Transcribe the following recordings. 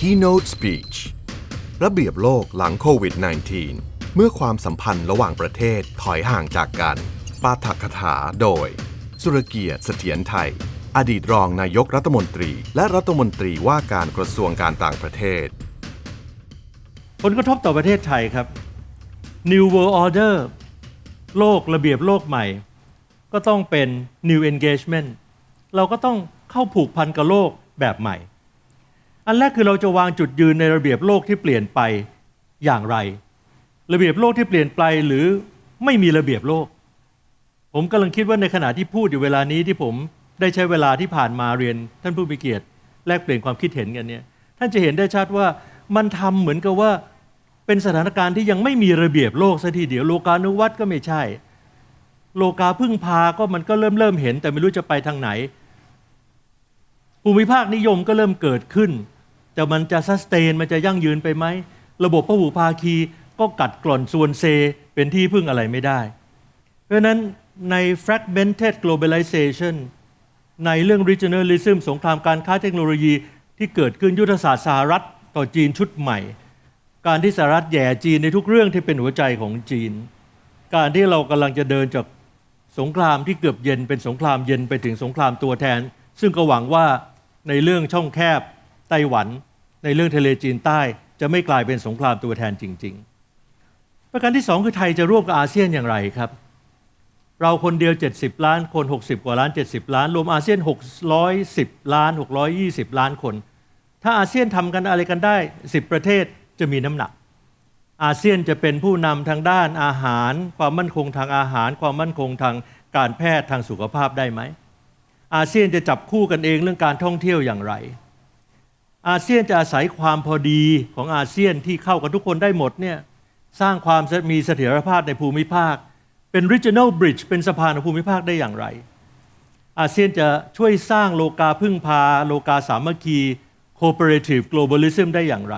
Keynote Speech ระเบียบโลกหลังโควิด -19 เมื่อความสัมพันธ์ระหว่างประเทศถอยห่างจากกัน ปาฐกถาโดย สุรเกียรติเสถียรไทย อดีตรองนายกรัฐมนตรี และรัฐมนตรีว่าการกระทรวงการต่างประเทศ ผลกระทบต่อประเทศไทยครับ New World Order โลกระเบียบโลกใหม่ ก็ต้องเป็น New Engagement เราก็ต้องเข้าผูกพันกับโลกแบบใหม่ อันแรกคือเราจะวางจุดยืนในระเบียบโลกที่เปลี่ยนไปอย่างไร ระเบียบโลกที่เปลี่ยนไปหรือไม่มีระเบียบโลก ผมกำลังคิดว่าในขณะที่พูดอยู่เวลานี้ที่ผมได้ใช้เวลาที่ผ่านมาเรียน ท่านผู้มีเกียรติ แลกเปลี่ยนความคิดเห็นกันเนี่ยท่านจะเห็นได้ชัดว่ามันทำเหมือนกับว่าเป็นสถานการณ์ที่ยังไม่มีระเบียบโลกซะทีเดียวโลกานุวัตก็ไม่ใช่ โลกาพึ่งพาก็มันก็เริ่มเริ่มเห็น แต่ไม่รู้จะไปทางไหน ภูมิภาคนิยมก็เริ่มเกิดขึ้น แต่มันจะสเตนมันจะยั่งยืนไปไหม ระบบพหุภาคีก็กัดกร่อนส่วนเซเป็นที่พึ่งอะไรไม่ได้ เพราะฉะนั้นใน fragmented globalization ในเรื่อง regionalism สงครามการค้าเทคโนโลยีที่เกิดขึ้นยุทธศาสตร์สหรัฐต่อจีนชุดใหม่ การที่สหรัฐแย่จีนในทุกเรื่องที่เป็นหัวใจของจีน การที่เรากำลังจะเดินจากสงครามที่เกือบเย็นเป็นสงครามเย็นไปถึงสงครามตัวแทน ซึ่งก็หวังว่าในเรื่องช่องแคบไต้หวัน ในเรื่องทะเลจีนใต้ จะไม่กลายเป็นสงครามตัวแทนจริง ๆ ประการที่สองคือไทยจะร่วมกับอาเซียนอย่างไรครับ เราคนเดียว 70 ล้านคน 60 กว่าล้าน 70 ล้าน รวมอาเซียน 610 ล้าน 620 ล้านคน ถ้าอาเซียนทำกันอะไรกันได้ 10 ประเทศจะมีน้ำหนักอาเซียนจะเป็นผู้นำทางด้านอาหาร ความมั่นคงทางอาหาร ความมั่นคงทางการแพทย์ทางสุขภาพได้ไหม อาเซียนจะจับคู่กันเองเรื่องการท่องเที่ยวอย่างไร อาเซียนจะอาศัยความพอดีของอาเซียนที่เข้ากับทุกคนได้หมดเนี่ยสร้างความมีเสถียรภาพในภูมิภาค เป็น regional bridge เป็นสะพานของภูมิภาคได้อย่างไร อาเซียนจะช่วยสร้างโลกาพึ่งพา โลกาสามัคคี cooperative globalism ได้อย่างไร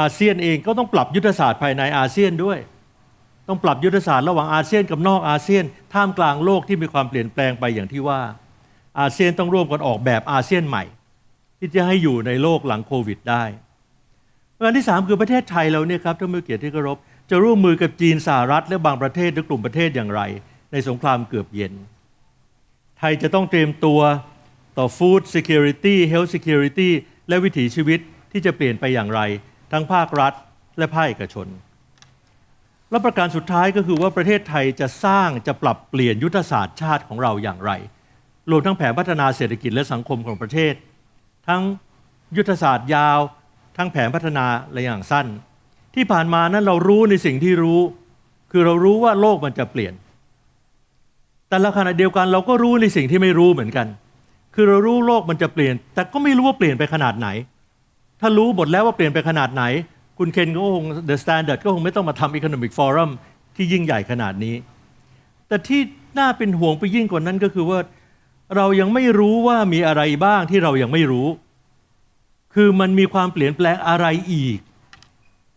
อาเซียนเองก็ต้องปรับยุทธศาสตร์ภายในอาเซียนด้วย ต้องปรับยุทธศาสตร์ระหว่างอาเซียนกับนอกอาเซียน ท่ามกลางโลกที่มีความเปลี่ยนแปลงไปอย่างที่ว่า อาเซียนต้องร่วมกันออกแบบอาเซียนใหม่ ที่จะให้อยู่ในโลกหลังโควิดได้ประการที่ 3 คือประเทศไทยเราเนี่ยครับท่านผู้เกียรติที่เคารพจะร่วมมือกับจีนสหรัฐและบางประเทศหรือกลุ่มประเทศอย่างไร ในสงครามเกือบเย็น ไทยจะต้องเตรียมตัวต่อ food security health security และวิถีชีวิตที่จะเปลี่ยนไปอย่างไร ทั้งภาครัฐและภาคเอกชน และประการสุดท้ายก็คือว่าประเทศไทยจะสร้างจะปรับเปลี่ยนยุทธศาสตร์ชาติของเราอย่างไรรวมทั้งแผนพัฒนาเศรษฐกิจและสังคมของประเทศ ทั้งยุทธศาสตร์ยาว ทั้งแผนพัฒนาระยะอย่างสั้น ที่ผ่านมานั้นเรารู้ในสิ่งที่รู้ คือเรารู้ว่าโลกมันจะเปลี่ยน แต่ละขณะเดียวกันเราก็รู้ในสิ่งที่ไม่รู้เหมือนกัน คือเรารู้โลกมันจะเปลี่ยน แต่ก็ไม่รู้ว่าเปลี่ยนไปขนาดไหน ถ้ารู้หมดแล้วว่าเปลี่ยนไปขนาดไหน คุณเคนก็คง The Standard ก็คงไม่ต้องมาทำ Economic Forum ที่ยิ่งใหญ่ขนาดนี้ แต่ที่น่าเป็นห่วงไปยิ่งกว่านั้นก็คือว่า เรายังไม่รู้ว่ามีอะไรบ้างที่เรายังไม่รู้ คือมันมีความเปลี่ยนแปลงอะไรอีก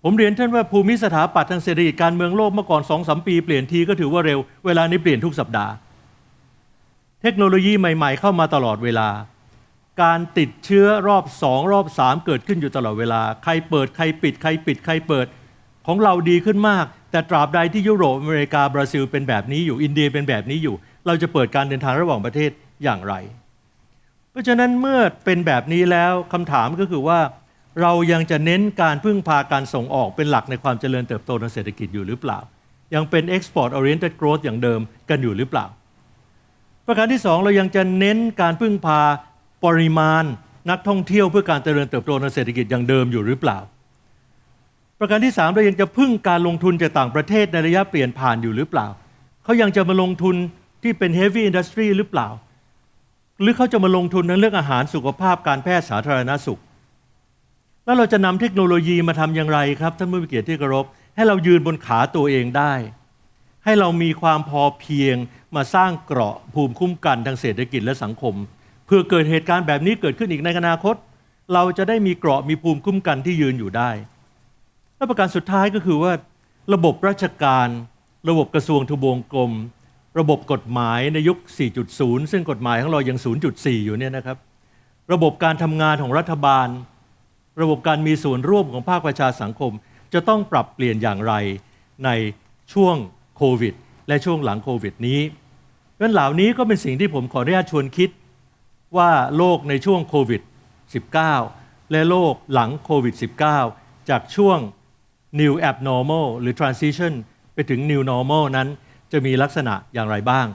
ผมเรียนท่านว่าภูมิสถาปัตย์ทางเศรษฐกิจการเมืองโลกเมื่อก่อนสองสมปีเปลี่ยนทีก็ถือว่าเร็ว เวลานี้เปลี่ยนทุกสัปดาห์ เทคโนโลยีใหม่ ๆ เข้ามาตลอดเวลา การติดเชื้อรอบสองรอบสามเกิดขึ้นอยู่ตลอดเวลา ใครเปิดใครปิด ใครปิด ใครเปิดของเราดีขึ้นมาก แต่ตราบใดที่ยุโรปอเมริกาบราซิลเป็นแบบนี้อยู่อินเดียเป็นแบบนี้อยู่ เราจะเปิดการเดินทางระหว่างประเทศ อย่างไร เพราะฉะนั้นเมื่อเป็นแบบนี้แล้วคำถามก็คือว่า เรายังจะเน้นการพึ่งพาการส่งออกเป็นหลักในความเจริญเติบโตทางเศรษฐกิจอยู่หรือเปล่า ยังเป็น export oriented growth อย่างเดิมกันอยู่หรือเปล่า ประการที่สองเรายังจะเน้นการพึ่งพาปริมาณนักท่องเที่ยวเพื่อการเจริญเติบโตทางเศรษฐกิจอย่างเดิมอยู่หรือเปล่า ประการที่สามเรายังจะพึ่งการลงทุนจากต่างประเทศในระยะเปลี่ยนผ่านอยู่หรือเปล่า เขายังจะมาลงทุนที่เป็น heavy industry หรือเปล่า หรือเขาจะมาลงทุนในเรื่องอาหารสุขภาพการแพทย์สาธารณสุข แล้วเราจะนำเทคโนโลยีมาทำอย่างไรครับท่านผู้มีเกียรติที่เคารพให้เรายืนบนขาตัวเองได้ ให้เรามีความพอเพียงมาสร้างเกราะภูมิคุ้มกันทางเศรษฐกิจและสังคม เพื่อเกิดเหตุการณ์แบบนี้เกิดขึ้นอีกในอนาคต เราจะได้มีเกราะมีภูมิคุ้มกันที่ยืนอยู่ได้และประการสุดท้ายก็คือว่า ระบบราชการ ระบบกระทรวงทบวงกรม ระบบกฎหมายในยุค 4.0 ซึ่งกฎหมายของเรายัง 0.4 อยู่เนี่ยนะครับ ระบบการทำงานของรัฐบาล ระบบการมีส่วนร่วมของภาคประชาสังคม จะต้องปรับเปลี่ยนอย่างไรในช่วงโควิด และช่วงหลังโควิดนี้เพราะฉะนั้นเหล่านี้ก็เป็นสิ่งที่ผมขออนุญาตชวนคิดว่าโลกในช่วงโควิด -19 และโลกหลังโควิด -19 จากช่วง new abnormal หรือ transition ไปถึง new normal นั้น จะมีลักษณะอย่างไรบ้าง